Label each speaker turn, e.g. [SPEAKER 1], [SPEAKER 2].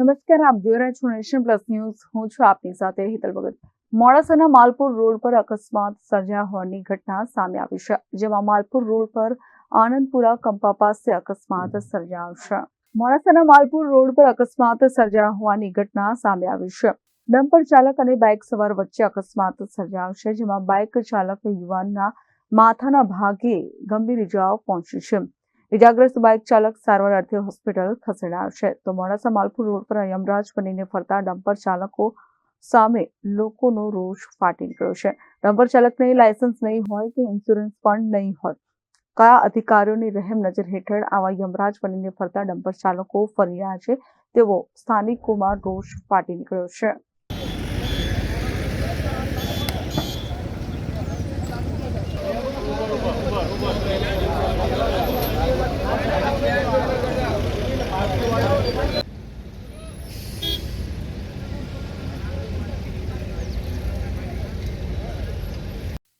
[SPEAKER 1] નમસ્કાર, આપ જોઈ રહ્યા છો નેશન પ્લસ ન્યૂઝ. હું છું આપની સાથે હિતલ ભગત. મોડાસાના માલપુર રોડ પર અકસ્માત સર્જ્યા હોવાની ઘટના સામે આવી છે, જેમાં માલપુર રોડ પર આનંદપુરા કંપા પાસે અકસ્માત સર્જાયો છે. મોડાસાના માલપુર રોડ પર અકસ્માત સર્જાયા હોવાની ઘટના સામે આવી છે. ડમ્પર ચાલક અને બાઇક સવાર વચ્ચે અકસ્માત સર્જાયો છે, જેમાં બાઇક ચાલક યુવાનના માથાના ભાગે ગંભીર ઇજાઓ પહોંચી છે. ઇજાગ્રસ્ત બાઇક ચાલક સારવાર અર્થે હોસ્પિટલ ખસેડાયો છે તો મોડાસા માલપુર રોડ પર યમરાજ બનીને ફરતા ડમ્પર ચાલકો સામે લોકોનો રોષ ફાટી નીકળ્યો છે. ડમ્પર ચાલકને લાયસન્સ નહીં હોય કે ઇન્સ્યોરન્સ પણ નહીં હોય. કયા અધિકારીઓની રહેમ નજર હેઠળ આવા યમરાજ બનીને ફરતા ડમ્પર ચાલકો ફરી રહ્યા છે તેવો સ્થાનિકોમાં રોષ ફાટી નીકળ્યો છે.